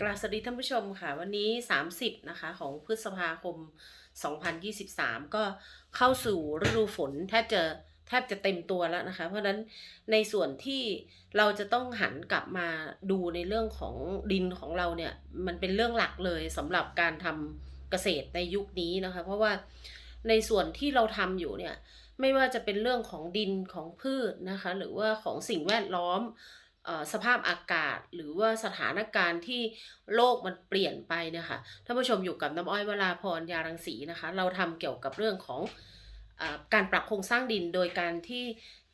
กราบสวัสดีท่านผู้ชมค่ะ วันนี้ 30 นะคะ ของพฤษภาคม 2023 ก็เข้าสู่ฤดูฝนแทบจะแทบจะเต็มตัวแล้วนะคะ เพราะฉะนั้นในส่วนที่เราจะต้องหันกลับมาดูในเรื่องของดินของเราเนี่ย มันเป็นเรื่องหลักเลยสำหรับการทำเกษตรในยุคนี้นะคะ เพราะว่าในส่วนที่เราทำอยู่เนี่ยไม่ว่าจะเป็นเรื่องของดินของพืชนะคะ หรือว่าของสิ่งแวดล้อม สภาพอากาศหรือว่าสถานการณ์ที่โลกมันเปลี่ยนไปเนี่ยค่ะท่านผู้ชมอยู่กับน้ำอ้อยวราพรยารังสีนะคะ เราทำเกี่ยวกับเรื่องของอการปรับโครงสร้างดินโดยการที่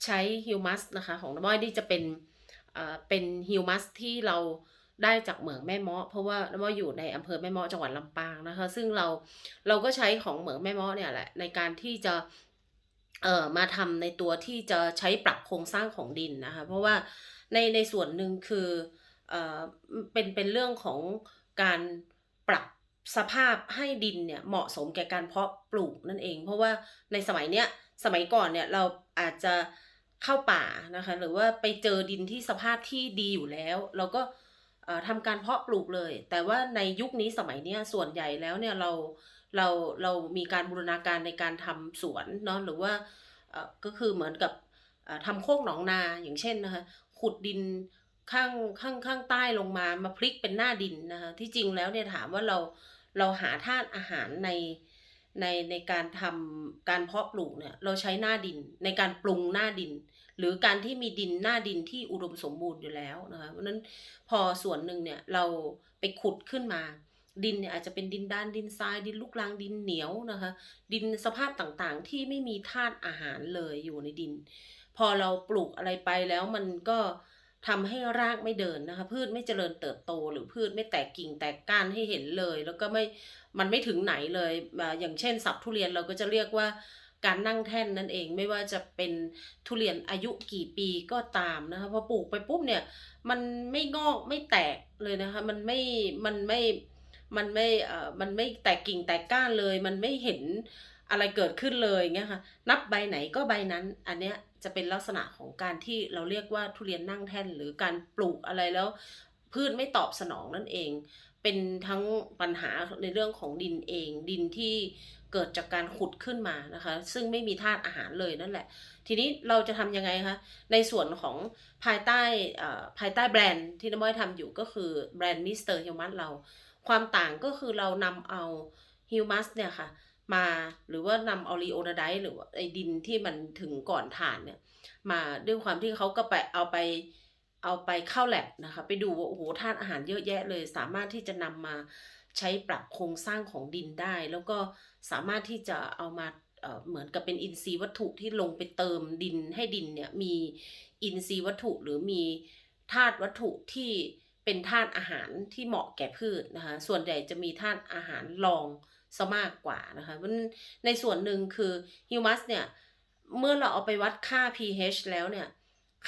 ใช้ฮิวมัสนะคะของน้ำอ้อยนี่จะเป็นเป็นฮิวมัสที่เราได้จากเหมืองแม่เมาะเพราะว่าน้ำอ้อยอยู่ในอำเภอแม่เมาะจังหวัดลำปางนะคะ ซึ่งเราเราก็ใช้ของเหมืองแม่เมาะเนี่ยแหละในการที่จะเอ่อมาทำในตัวที่จะใช้ปรับโครงสร้างของดินนะคะ เพราะว่า ในในส่วนหนึ่งคือเอ่อเป็นเป็นเรื่องของการปรับสภาพให้ดินเนี่ยเหมาะสมแก่การเพาะปลูกนั่นเอง เพราะว่าในสมัยเนี้ยสมัยก่อนเนี่ยเราอาจจะเข้าป่านะคะหรือว่าไปเจอดินที่สภาพที่ดีอยู่แล้ว เราก็เอ่อทำการเพาะปลูกเลย แต่ว่าในยุคนี้สมัยเนี้ยส่วนใหญ่แล้วเนี่ยเราเราเรามีการบูรณาการในการทำสวนเนาะหรือว่าก็คือเหมือนกับเอ่อทำโคกหนองนาอย่างเช่นนะคะ ขุดดินข้างข้างข้างใต้ลงมามาพลิกเป็นหน้าดินนะคะที่จริงแล้วเนี่ยถามว่าเราเราหาธาตุอาหารในในในการทำการเพาะปลูกเนี่ยเราใช้หน้าดินในการปรุงหน้าดิน หรือการที่มีดินหน้าดินที่อุดมสมบูรณ์อยู่แล้วนะคะเพราะฉะนั้นพอส่วนหนึ่งเนี่ยเราไปขุดขึ้นมา ดินเนี่ยอาจจะเป็นดินด้านดินทรายดินลูกรังดินเหนียวนะคะดินสภาพต่างๆ ที่ไม่มีธาตุอาหารเลยอยู่ในดิน พอเราปลูกอะไรไปแล้วมันก็ทำให้รากไม่เดินนะคะ พืชไม่เจริญเติบโต หรือพืชไม่แตกกิ่งแตกก้านให้เห็นเลย แล้วก็ไม่มันไม่ถึงไหนเลยอ่าอย่างเช่นสับทุเรียนเราก็จะเรียกว่าการนั่งแท่นนั่นเองไม่ว่าจะเป็นทุเรียนอายุกี่ปีก็ตามนะคะพอปลูกไปปุ๊บเนี่ยมันไม่งอกไม่แตกเลยนะคะมันไม่มันไม่มันไม่เอ่อมันไม่แตกกิ่งแตกก้านเลย มันไม่เห็นอะไรเกิดขึ้นเลยเงี้ยค่ะนับใบไหนก็ใบนั้นอันเนี้ย จะเป็นลักษณะของการที่เราเรียกว่าทุเรียนนั่งแท่น หรือการปลูกอะไรแล้ว พืชไม่ตอบสนองนั่นเอง เป็นทั้งปัญหาในเรื่องของดินเอง ดินที่เกิดจากการขุดขึ้นมานะคะ ซึ่งไม่มีธาตุอาหารเลยนั่นแหละ ทีนี้เราจะทำยังไงคะ ในส่วนของภายใต้ภายใต้แบรนด์ที่น้ำม้อยทำอยู่ก็คือแบรนด์มิสเตอร์ฮิวมัสเรา ความต่างก็คือเรานำเอาฮิวมัสเนี่ยค่ะ มาหรือว่านำเอาลีโอนาไดหรือว่าไอ้ดินที่มันถึงก่อนฐานเนี่ย มาด้วยความที่เขาก็ไปเอาไปเอาไปเข้าแลบนะคะ ไปดูว่าโอ้โหธาตุอาหารเยอะแยะเลย สามารถที่จะนำมาใช้ปรับโครงสร้างของดินได้ แล้วก็สามารถที่จะเอามาเหมือนกับเป็นอินทรีย์วัตถุที่ลงไปเติมดินให้ดินเนี่ยมีอินทรีย์วัตถุหรือมีธาตุวัตถุที่เป็นธาตุอาหารที่เหมาะแก่พืชนะคะ ส่วนใหญ่จะมีธาตุอาหารรอง ซะมากกว่านะคะเพราะนั้นในส่วนหนึ่งคือฮิวมัสเนี่ย เมื่อเราเอาไปวัดค่า pH แล้วเนี่ย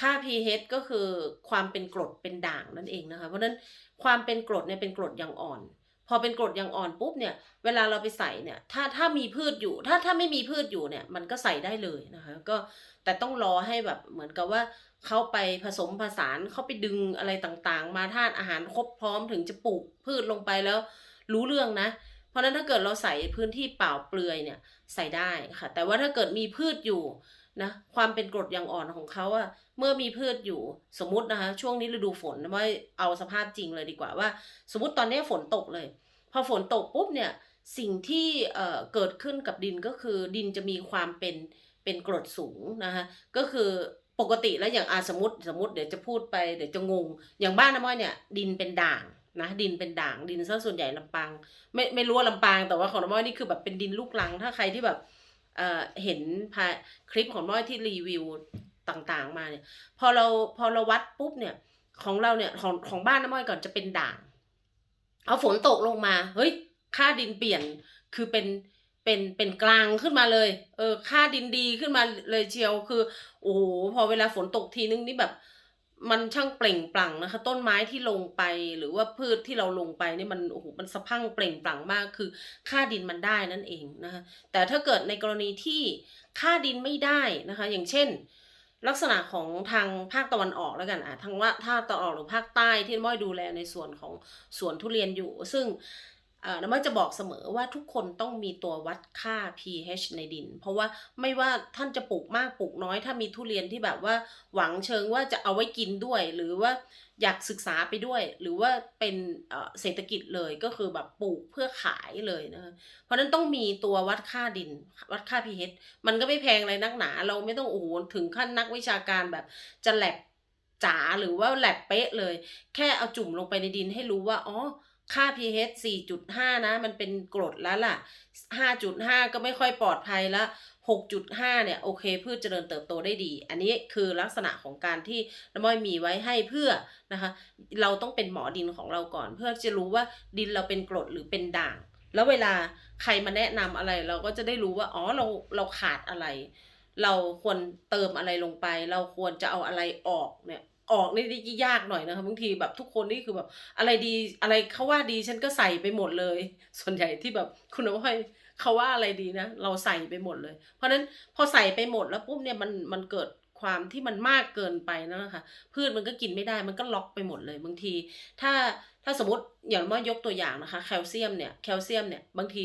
ค่า pH ก็คือความเป็นกรดเป็นด่างนั่นเองนะคะ เพราะฉะนั้นความเป็นกรดเนี่ยเป็นกรดอย่างอ่อน พอเป็นกรดอย่างอ่อนปุ๊บเนี่ย เวลาเราไปใส่เนี่ย ถ้าถ้ามีพืชอยู่ ถ้าถ้าไม่มีพืชอยู่เนี่ย มันก็ใส่ได้เลยนะคะ ก็แต่ต้องรอให้แบบเหมือนกับว่าเขาไปผสมผสานเขาไปดึงอะไรต่างๆ มาธาตุอาหารครบพร้อมถึงจะปลูกพืชลงไปแล้วรู้เรื่องนะ เพราะนั้นถ้าเกิดเราใส่พื้นที่เปล่าเปลือยเนี่ยใส่ได้ค่ะ แต่ว่าถ้าเกิดมีพืชอยู่นะความเป็นกรดอย่างอ่อนของเขาอะเมื่อมีพืชอยู่สมมตินะคะ ช่วงนี้ฤดูฝนนะว่าเอาสภาพจริงเลยดีกว่าว่า สมมติตอนนี้ฝนตกเลย พอฝนตกปุ๊บเนี่ยสิ่งที่เอ่อเกิดขึ้นกับดินก็คือดินจะมีความเป็นเป็นกรดสูงนะคะก็คือปกติแล้วอย่างอาสมมติสมมติเดี๋ยวจะพูดไปเดี๋ยวจะงง อย่างบ้านน้ำม้อยเนี่ยดินเป็นด่าง นะดินเป็นด่างดินซะส่วนใหญ่ลำปาง ไม่ไม่รู้ว่าลำปาง แต่ว่าของน้ำม้อยนี่คือแบบเป็นดินลูกรัง ถ้าใครที่แบบเอ่อเห็นพาคลิปของน้ำม้อยที่รีวิวต่างๆ มาเนี่ยพอเราพอเราวัดปุ๊บเนี่ยของเราเนี่ยของของบ้านน้ำม้อยก่อนจะเป็นด่างเอาฝนตกลงมาเฮ้ยค่าดินเปลี่ยนคือเป็นเป็นเป็นกลางขึ้นมาเลย เออ ค่าดินดีขึ้นมาเลยเชียวคือ โอ้โหพอเวลาฝนตกทีนึงนี่แบบ มันช่างเปล่งปลั่งนะคะ ต้นไม้ที่ลงไปหรือว่าพืชที่เราลงไปนี่มันโอ้โหมันสะพั่งเปล่งปลั่งมากคือ ค่าดินมันได้นั่นเองนะคะ แต่ถ้าเกิดในกรณีที่ค่าดินไม่ได้นะคะ อย่างเช่น ลักษณะของทางภาคตะวันออกแล้วกันอะทางว่าภาตะวันออกหรือภาคใต้ที่ม้อยดูแลในส่วนของสวนทุเรียนอยู่ ซึ่ง น้ำม้อยจะบอกเสมอว่าทุกคนต้องมีตัววัดค่า pH ในดิน เพราะว่าไม่ว่าท่านจะปลูกมากปลูกน้อย ถ้ามีทุเรียนที่แบบว่าหวังเชิงว่าจะเอาไว้กินด้วย หรือว่าอยากศึกษาไปด้วย หรือว่าเป็นเอ่อเศรษฐกิจเลยก็คือแบบปลูกเพื่อขายเลยนะคะเพราะฉะนั้นต้องมีตัววัดค่าดิน วัดค่า pH มันก็ไม่แพงอะไรนักหนา เราไม่ต้องโอ้โหถึงขั้นนักวิชาการแบบจะแลบจ๋าหรือว่าแลบเป๊ะเลย แค่เอาจุ่มลงไปในดินให้รู้ว่าอ๋อ ค่า pH 4.5 นะ มันเป็นกรดแล้วล่ะ 5.5 ก็ไม่ค่อยปลอดภัยละ6.5 เนี่ย โอเค พืชเจริญเติบโตได้ดี อันนี้คือลักษณะของการที่น้ำม้อยมีไว้ให้เพื่อนะคะ เราต้องเป็นหมอดินของเราก่อน เพื่อจะรู้ว่าดินเราเป็นกรดหรือเป็นด่าง แล้วเวลาใครมาแนะนำอะไร เราก็จะได้รู้ว่า อ๋อ เรา เราขาดอะไร เราควรเติมอะไรลงไป เราควรจะเอาอะไรออกเนี่ย ออกนี่ยากหน่อยนะคะบางทีแบบทุกคนนี่คือแบบอะไรดีอะไรเขาว่าดีฉันก็ใส่ไปหมดเลย ส่วนใหญ่ที่แบบคุณน้อยเขาว่าอะไรดีนะ เราใส่ไปหมดเลย เพราะฉะนั้นพอใส่ไปหมดแล้วปุ๊บเนี่ยมันมันเกิดความที่มันมากเกินไปนั่นแหละค่ะพืชมันก็กินไม่ได้มันก็ล็อกไปหมดเลย บางที ถ้าถ้าสมมติอย่างว่ายกตัวอย่างนะคะแคลเซียมเนี่ยแคลเซียมเนี่ยบางที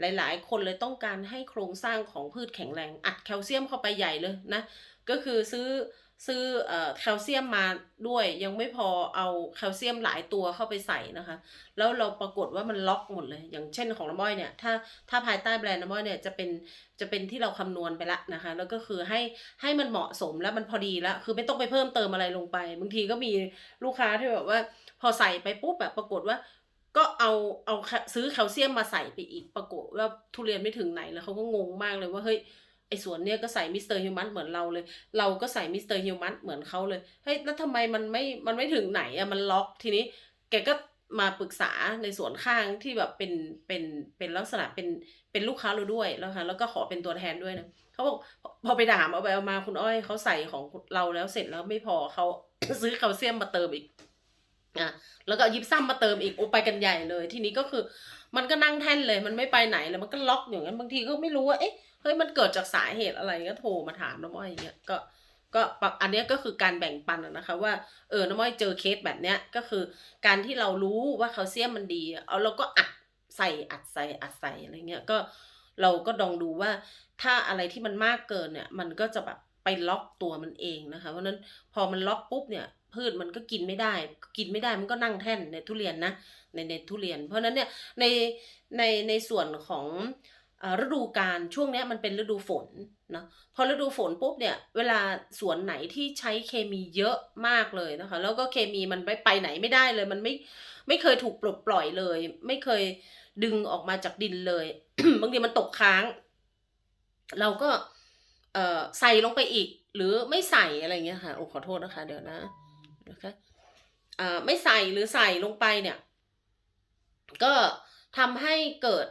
หลาย ๆ คนเลยต้องการให้โครงสร้างของพืชแข็งแรง อัดแคลเซียมเข้าไปใหญ่เลยนะก็คือซื้อ ซื้ออแคลเซียมมาด้วยยังไม่พอเอาแคลเซียมหลายตัวเข้าไปใส่นะคะ แล้วเราปรากฏว่ามันล็อกหมดเลย อย่างเช่นของน้ำม้อยเนี่ยถ้าถ้าภายใต้แบรนด์น้ำม้อยเนี่ยจะเป็นจะเป็นที่เราคำนวณไปละนะคะ แล้วก็คือให้ให้มันเหมาะสมแล้วมันพอดีแล้วคือไม่ต้องไปเพิ่มเติมอะไรลงไปบางทีก็มีลูกค้าที่แบบว่า พอใส่ไปปุ๊บแบบปรากฏว่าก็เอาเอาซื้อแคลเซียมมาใส่ไปอีกปรากฏว่าทุเรียนไม่ถึงไหนแล้วเขาก็งงมากเลยว่าเฮ้ย ไอ้สวนเนี่ยก็ใส่มิสเตอร์ฮิวมัสเหมือนเราเลย เราก็ใส่มิสเตอร์ฮิวมัสเหมือนเขาเลย เฮ้ย แล้วทำไมมันไม่ มันไม่ถึงไหนอะมันล็อกทีนี้ แกก็มาปรึกษาในสวนข้างที่แบบเป็น เป็น เป็นลักษณะเป็น เป็นลูกค้าเราด้วยแล้วค่ะแล้วก็ขอเป็นตัวแทนด้วยนะเขาบอกพอไปถามเอาไปเอามาคุณอ้อยเขาใส่ของเราแล้วเสร็จแล้วไม่พอเขาซื้อแคลเซียมมาเติมอีกอะแล้วก็ยิบซ้ำมาเติมอีกโอไปกันใหญ่เลย ทีนี้ก็คือ มันก็นั่งแท่นเลย มันไม่ไปไหนเลยมันก็ล็อกอย่างนั้นบางทีก็ไม่รู้ว่าเอ๊ะ เฮ้ยมันเกิดจากสาเหตุอะไรก็โทรมาถามน้ำอ้อยอย่างเงี้ยก็ก็อันนี้ก็คือการแบ่งปันนะคะว่าเออน้ำอ้อยเจอเคสแบบเนี้ยก็คือการที่เรารู้ว่าแคลเซียมมันดี เอาเราก็อัดใส่อัดใส่อัดใส่อะไรเงี้ยก็เราก็ลองดูว่าถ้าอะไรที่มันมากเกินเนี่ย มันก็จะแบบไปล็อกตัวมันเองนะคะเพราะนั้นพอมันล็อกปุ๊บเนี่ยพืชมันก็กินไม่ได้ กินไม่ได้มันก็นั่งแท่นในทุเรียนนะในในทุเรียน เพราะนั้นเนี่ยในในในส่วนของ ฤดูการช่วงนี้มันเป็นฤดูฝนนะพอฤดูฝนปุ๊บเนี่ยเวลาสวนไหนที่ใช้เคมีเยอะมากเลยนะคะ แล้วก็เคมีมันไปไปไหนไม่ได้เลย มันไม่ไม่เคยถูกปลดปล่อยเลย ไม่เคยดึงออกมาจากดินเลย บางทีมันตกค้าง เราก็ใส่ลงไปอีก หรือไม่ใส่อะไรเงี้ยค่ะโอ้ขอโทษนะคะ เดี๋ยวนะนะคะไม่ใส่หรือใส่ลงไปเนี่ย ก็ทำให้เกิด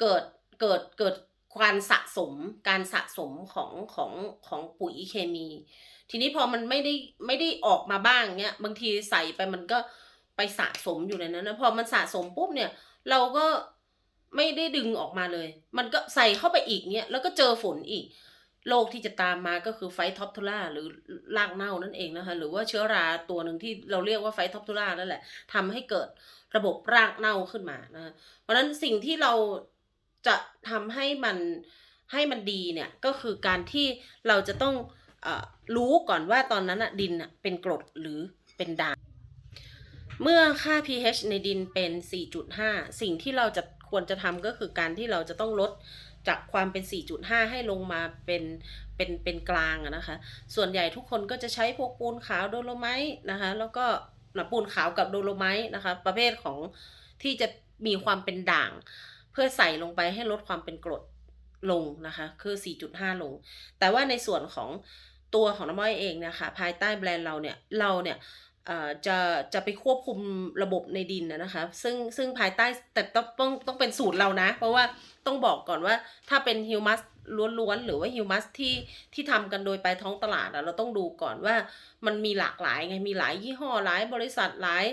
เกิด เกิดเกิดการสะสมการสะสมของของของปุ๋ยเคมี ทีนี้พอมันไม่ได้ไม่ได้ออกมาบ้างเนี้ยบางทีใส่ไปมันก็ไปสะสมอยู่ในนั้นนะพอมันสะสมปุ๊บเนี่ย เราก็ไม่ได้ดึงออกมาเลย มันก็ใส่เข้าไปอีกเนี้ยแล้วก็เจอฝนอีกโรคที่จะตามมาก็คือไฟท็อปทูล่าหรือรากเน่านั่นเองนะคะ หรือว่าเชื้อราตัวหนึ่งที่เราเรียกว่าไฟท็อปทูล่านั่นแหละทำให้เกิดระบบรากเน่าขึ้นมานะเพราะฉะนั้นสิ่งที่เรา จะทำให้มันให้มันดีเนี่ยก็คือการที่เราจะต้องอรู้ก่อนว่าตอนนั้นอะดินเป็นกรดหรือเป็นด่างเมื่อค่า pH ในดินเป็น 4.5 สิ่งที่เราจะควรจะทำก็คือการที่เราจะต้องลดจากความเป็น 4.5 ให้ลงมาเป็นเป็นเป็นกลางนะคะ ส่วนใหญ่ทุกคนก็จะใช้พวกปูนขาวโดโลไมต์นะคะ แล้วก็ปูนขาวกับโดโลไมต์นะคะ ประเภทของที่จะมีความเป็นด่าง พื่อใส่ลงไปให้ลดความเป็นกรดลงนะคะ คือ 4.5 ลง แต่ว่าในส่วนของตัวของน้ำม้อยเองนะคะ ภายใต้แบรนด์เราเนี่ย เราเนี่ยจะจะไปควบคุมระบบในดินนะคะ ซึ่งซึ่งภายใต้แต่ต้องต้องต้องเป็นสูตรเรานะ เพราะว่าต้องบอกก่อนว่าถ้าเป็นฮิวมัสล้วนๆ หรือว่าฮิวมัสที่ที่ทำกันโดยไปท้องตลาดเราต้องดูก่อนว่ามันมีหลากหลายไง มีหลายยี่ห้อหลายบริษัทหลาย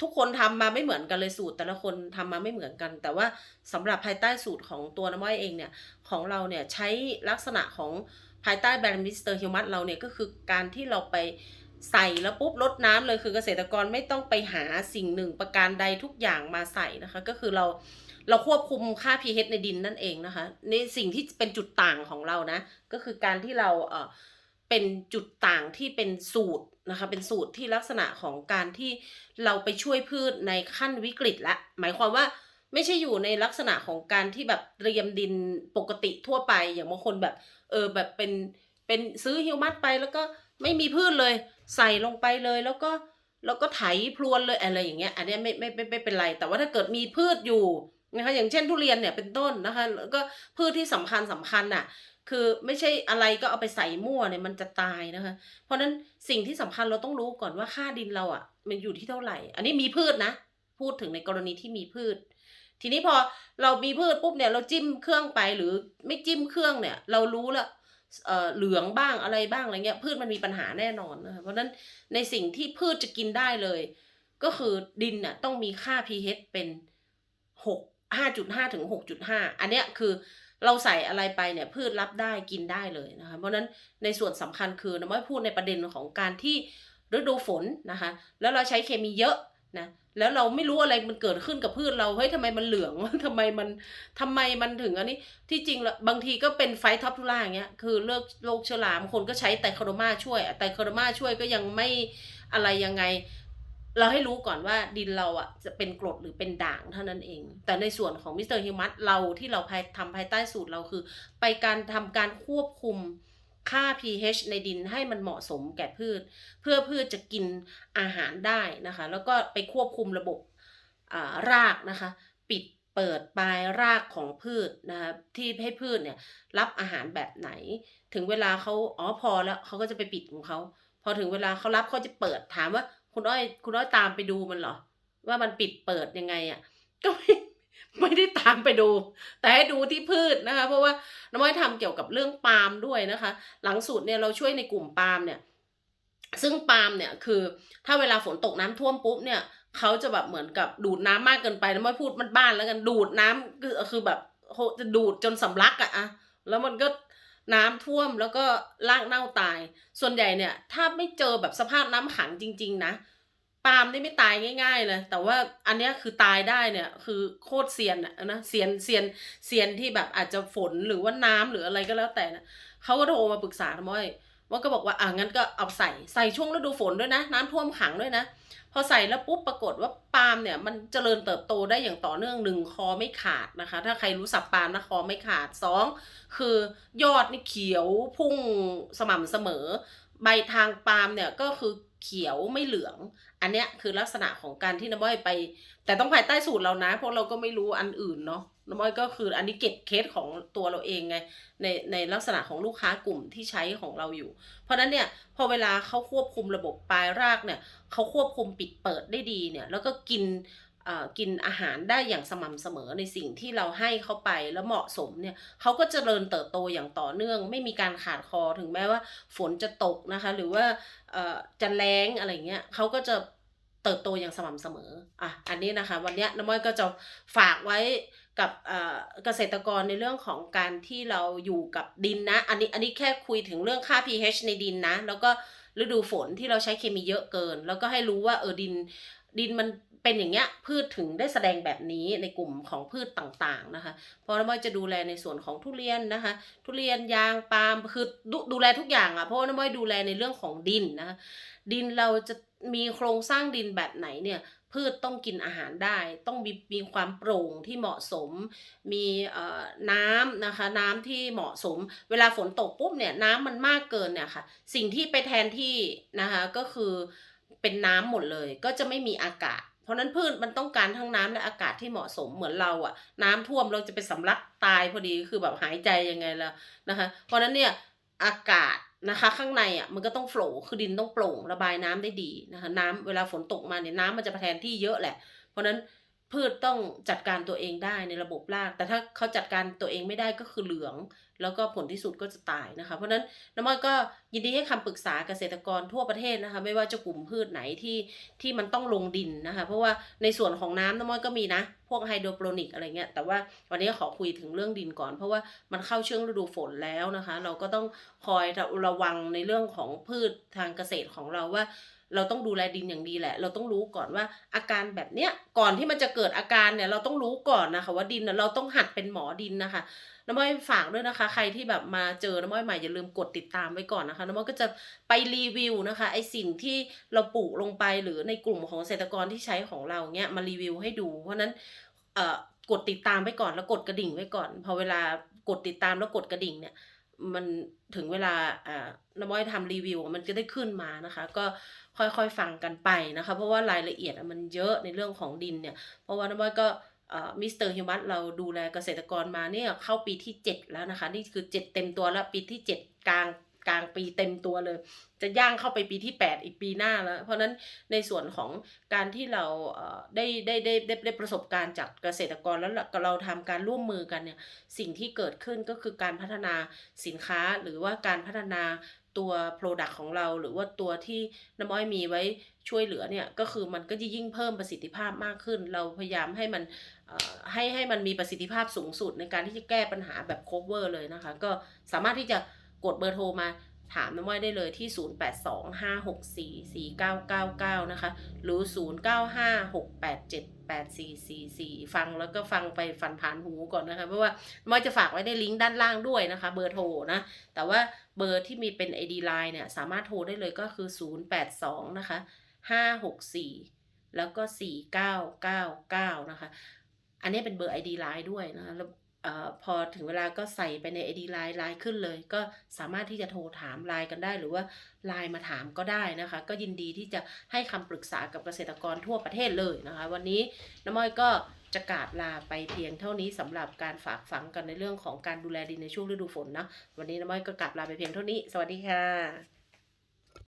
ทุกคนทำมาไม่เหมือนกันเลยสูตร แต่ละคนทำมาไม่เหมือนกัน แต่ว่าสำหรับภายใต้สูตรของตัวน้ำอ้อยเองเนี่ยของเราเนี่ยใช้ลักษณะของภายใต้แบรนด์มิสเตอร์ฮิวมัสเราเนี่ยก็คือการที่เราไปใส่แล้วปุ๊บลดน้ำเลยคือเกษตรกรไม่ต้องไปหาสิ่งหนึ่งประการใดทุกอย่างมาใส่นะคะ ก็คือเราเราควบคุมค่า pH ในดินนั่นเองนะคะในสิ่งที่เป็นจุดต่างของเรานะ ก็คือการที่เราเออเป็นจุดต่างที่เป็นสูตร นะคะ เป็นสูตรที่ลักษณะของการที่เราไปช่วยพืชในขั้นวิกฤตละ หมายความว่าไม่ใช่อยู่ในลักษณะของการที่แบบเตรียมดินปกติทั่วไป อย่างบางคนแบบเออแบบเป็นเป็นซื้อฮิวมัสไปแล้วก็ไม่มีพืชเลย ใส่ลงไปเลยแล้วก็แล้วก็ไถพรวนเลยอะไรอย่างเงี้ย อันนี้ไม่ไม่ไม่ไม่เป็นไร แต่ว่าถ้าเกิดมีพืชอยู่นะคะอย่างเช่นทุเรียนเนี่ยเป็นต้นนะคะแล้วก็พืชที่สำคัญสำคัญน่ะ คือไม่ใช่อะไรก็เอาไปใส่มั่วเนี่ยมันจะตายนะคะ เพราะฉะนั้นสิ่งที่สำคัญเราต้องรู้ก่อนว่าค่าดินเราอะ มันอยู่ที่เท่าไหร่ อันนี้มีพืชนะ พูดถึงในกรณีที่มีพืช ทีนี้พอเรามีพืชปุ๊บเนี่ยเราจิ้มเครื่องไปหรือไม่จิ้มเครื่องเนี่ย เรารู้ละเออเหลืองบ้างอะไรบ้างอะไรเงี้ย พืชมันมีปัญหาแน่นอนนะคะเพราะฉะนั้นในสิ่งที่พืชจะกินได้เลย ก็คือดินน่ะต้องมีค่า pH เป็นหกห้าจุดห้าถึงหกจุดห้าอันเนี้ยคือ เราใส่อะไรไปเนี่ยพืชรับได้กินได้เลยนะคะ เพราะฉะนั้นในส่วนสำคัญคือนะไม่พูดในประเด็นของการที่ฤดูฝนนะคะ แล้วเราใช้เคมีเยอะนะแล้วเราไม่รู้อะไรมันเกิดขึ้นกับพืชเราเฮ้ยทำไมมันเหลืองทำไมมันทำไมมันถึงอันนี้ที่จริงแล้วบางทีก็เป็นไฟท็อปทูล่าอย่างเงี้ยคือเลิกโรคเชื้อราบางคนก็ใช้ไตรโคโดมาช่วยไตรโคโดมาช่วยก็ยังไม่อะไรยังไง เราให้รู้ก่อนว่าดินเราอะจะเป็นกรดหรือเป็นด่างเท่านั้นเอง แต่ในส่วนของมิสเตอร์ฮิมัสเราที่เราภายทำภายใต้สูตรเราคือ ไปการทำการควบคุมค่า pH ในดินให้มันเหมาะสมแก่พืช เพื่อพืชจะกินอาหารได้นะคะ แล้วก็ไปควบคุมระบบอ่ารากนะคะ ปิดเปิดปลายรากของพืชนะคะที่ให้พืชเนี่ยรับอาหารแบบไหน ถึงเวลาเขาอ๋อพอแล้วเขาก็จะไปปิดของเขาพอถึงเวลาเขารับเขาจะเปิดถามว่า คุณอ้อย คุณอ้อยตามไปดูมันเหรอ ว่ามันปิดเปิดยังไงอะ่ะ ก็ไม่ไม่ได้ตามไปดู แต่ให้ดูที่พืชนะคะ เพราะว่าน้ำอ้อยทำเกี่ยวกับเรื่องปาล์มด้วยนะคะ หลังสุดเนี่ยเราช่วยในกลุ่มปาล์มเนี่ย ซึ่งปาล์มเนี่ยคือถ้าเวลาฝนตกน้ำท่วมปุ๊บเนี่ยเขาจะแบบเหมือนกับดูดน้ำมากเกินไปนะไม่พูดมันบ้านแล้วกันดูดน้ำคือคือแบบจะดูดจนสำลักอะอะแล้วมันก็ น้ำท่วมแล้วก็รากเน่าตาย ส่วนใหญ่เนี่ยถ้าไม่เจอแบบสภาพน้ำขังจริง ๆ นะปาล์มนี่ไม่ตายง่าย ๆ เลย แต่ว่าอันนี้คือตายได้เนี่ย คือโคตรเซียนอะนะเซียนเซียนเซียนที่แบบอาจจะฝนหรือว่าน้ำหรืออะไรก็แล้วแต่นะเขาก็โทรมาปรึกษาทำไม ว่าก็บอกว่าอะงั้นก็เอาใส่ใส่ช่วงฤดูฝนด้วยนะ น้ำท่วมขังด้วยนะ พอใส่แล้วปุ๊บปรากฏว่าปาล์มเนี่ยมันเจริญเติบโตได้อย่างต่อเนื่องหนึ่งคอไม่ขาดนะคะ ถ้าใครรู้สับปาล์มนะคอไม่ขาดสองคือยอดนี่เขียวพุ่งสม่ำเสมอ ใบทางปาล์มเนี่ยก็คือเขียวไม่เหลือง อันเนี้ยคือลักษณะของการที่น้ำอ้อยไป แต่ต้องภายใต้สูตรเรานะเพราะเราก็ไม่รู้อันอื่นเนาะ น้ำอ้อยก็คืออันนี้เก็บเคสของตัวเราเองไงในในลักษณะของลูกค้ากลุ่มที่ใช้ของเราอยู่ เพราะนั้นเนี่ยพอเวลาเขาควบคุมระบบปลายรากเนี่ยเขาควบคุมปิดเปิดได้ดีเนี่ยแล้วก็กินอ่อกินอาหารได้อย่างสม่ำเสมอในสิ่งที่เราให้เขาไปแล้วเหมาะสมเนี่ยเขาก็เจริญเติบโตอย่างต่อเนื่อง ไม่มีการขาดคอถึงแม้ว่าฝนจะตกนะคะหรือว่าอ่อจะแล้งอะไรเงี้ยเขาก็จะเติบโตอย่างสม่ำเสมออะอันนี้นะคะ วันนี้น้ำม้อยก็จะฝากไว้ กับเกษตรกรในเรื่องของการที่เราอยู่กับดินนะ อันนี้อันนี้แค่คุยถึงเรื่องค่า pH ในดินนะ แล้วก็ฤดูฝนที่เราใช้เคมีเยอะเกิน แล้วก็ให้รู้ว่าเออดินดินมันเป็นอย่างเงี้ยพืชถึงได้แสดงแบบนี้ในกลุ่มของพืชต่างๆนะคะเพราะน้ำมอยจะดูแลในส่วนของทุเรียนนะคะ ทุเรียนยางปาล์มคือดูดูแลทุกอย่างอะ่ะเพราะว่าน้ำมอยดูแลในเรื่องของดินนะคะดินเราจะมีโครงสร้างดินแบบไหนเนี่ย พืชต้องกินอาหารได้ ต้องมีมีความโปร่งที่เหมาะสม มีเอ่อน้ำนะคะน้ำที่เหมาะสม เวลาฝนตกปุ๊บเนี่ยน้ำมันมากเกินเนี่ยค่ะ สิ่งที่ไปแทนที่นะคะก็คือเป็นน้ำหมดเลย ก็จะไม่มีอากาศ เพราะนั้นพืชมันต้องการทั้งน้ำและอากาศที่เหมาะสมเหมือนเราอะน้ำท่วมเราจะไปสำลักตายพอดีคือแบบหายใจยังไงล่ะนะคะ เพราะนั้นเนี่ยอากาศ นะคะ ข้างในอะมันก็ต้องโฟล์คือดินต้องโปร่ง ระบายน้ำได้ดีนะคะ น้ำเวลาฝนตกมาเนี่ยน้ำมันจะไปแทนที่เยอะแหละ เพราะฉะนั้น พืชต้องจัดการตัวเองได้ในระบบราก แต่ถ้าเขาจัดการตัวเองไม่ได้ก็คือเหลือง แล้วก็ผลที่สุดก็จะตายนะคะ เพราะฉะนั้นน้ำมันก็ยินดีให้คำปรึกษาเกษตรกรทั่วประเทศนะคะ ไม่ว่าจะกลุ่มพืชไหนที่ที่มันต้องลงดินนะคะ เพราะว่าในส่วนของน้ำน้ำมันก็มีนะ พวกไฮโดรโปรนิกอะไรเงี้ย แต่ว่าวันนี้ขอคุยถึงเรื่องดินก่อน เพราะว่ามันเข้าช่วงฤดูฝนแล้วนะคะ เราก็ต้องคอยระวังในเรื่องของพืชทางเกษตรของเราว่า เราต้องดูแลดินอย่างดีแหละ เราต้องรู้ก่อนว่าอาการแบบเนี้ยก่อนที่มันจะเกิดอาการเนี่ยเราต้องรู้ก่อนนะคะว่าดินเราต้องหัดเป็นหมอดินนะคะน้ำม้อยฝากด้วยนะคะ ใครที่แบบมาเจอน้ำม้อยใหม่อย่าลืมกดติดตามไว้ก่อนนะคะน้ำม้อยก็จะไปรีวิวนะคะไอสิ่งที่เราปลูกลงไปหรือในกลุ่มของเกษตรกรที่ใช้ของเราเนี้ยมารีวิวให้ดู เพราะฉะนั้นเอ่อกดติดตามไว้ก่อนแล้วกดกระดิ่งไว้ก่อน พอเวลากดติดตามแล้วกดกระดิ่งเนี่ย มันถึงเวลาอ่าน้ำอ้อยทำรีวิว มันจะได้ขึ้นมานะคะ ก็ค่อยๆฟังกันไปนะคะ เพราะว่ารายละเอียดมันเยอะในเรื่องของดินเนี่ย เพราะว่าน้ำอ้อยก็มิสเตอร์ฮิวมัสเราดูแลเกษตรกรมาเนี่ยเข้าปีที่ 7 แล้วนะคะ นี่คือ 7 เต็มตัวแล้วปีที่ 7 กลาง กลางปีเต็มตัวเลย จะย่างเข้าไปปีที่ 8 อีกปีหน้าแล้ว เพราะฉะนั้นในส่วนของการที่เราได้ได้ได้ได้ได้ประสบการณ์จากเกษตรกรแล้วเราเราทำการร่วมมือกันเนี่ยสิ่งที่เกิดขึ้นก็คือการพัฒนาสินค้าหรือว่าการพัฒนาตัว Product ของเราหรือว่าตัวที่น้ำอ้อยมีไว้ช่วยเหลือเนี่ยก็คือมันก็จะยิ่งเพิ่มประสิทธิภาพมากขึ้น เราพยายามให้มันให้ให้มันมีประสิทธิภาพสูงสุดในการที่จะแก้ปัญหาแบบ cover เลยนะคะ ก็สามารถที่จะ กดเบอร์โทรมาถามน้ำอ้อยได้เลยที่ 0825644999 นะคะ หรือ 0956878444 ฟังแล้วก็ฟังไปฟันผ่านหูก่อนนะคะ เพราะว่าน้ำอ้อยจะฝากไว้ในลิงก์ด้านล่างด้วยนะคะ เบอร์โทรนะ แต่ว่าเบอร์ที่มีเป็น ID Line เนี่ย สามารถโทรได้เลยก็คือ 082 นะคะ 564 แล้วก็ 4999 นะคะ อันนี้เป็นเบอร์ ID Line ด้วยนะคะแล้ว พอถึงเวลาก็ใส่ไปใน ID Line ไลน์ขึ้นเลย ก็สามารถที่จะโทรถามไลน์กันได้ หรือว่าไลน์มาถามก็ได้นะคะ ก็ยินดีที่จะให้คำปรึกษากับเกษตรกรทั่วประเทศเลยนะคะ วันนี้น้ำอ้อยก็จะกราบลาไปเพียงเท่านี้สำหรับการฝากฝังกันในเรื่องของการดูแลดินในช่วงฤดูฝนนะวันนี้น้ำอ้อยก็กราบลาไปเพียงเท่านี้ สวัสดีค่ะ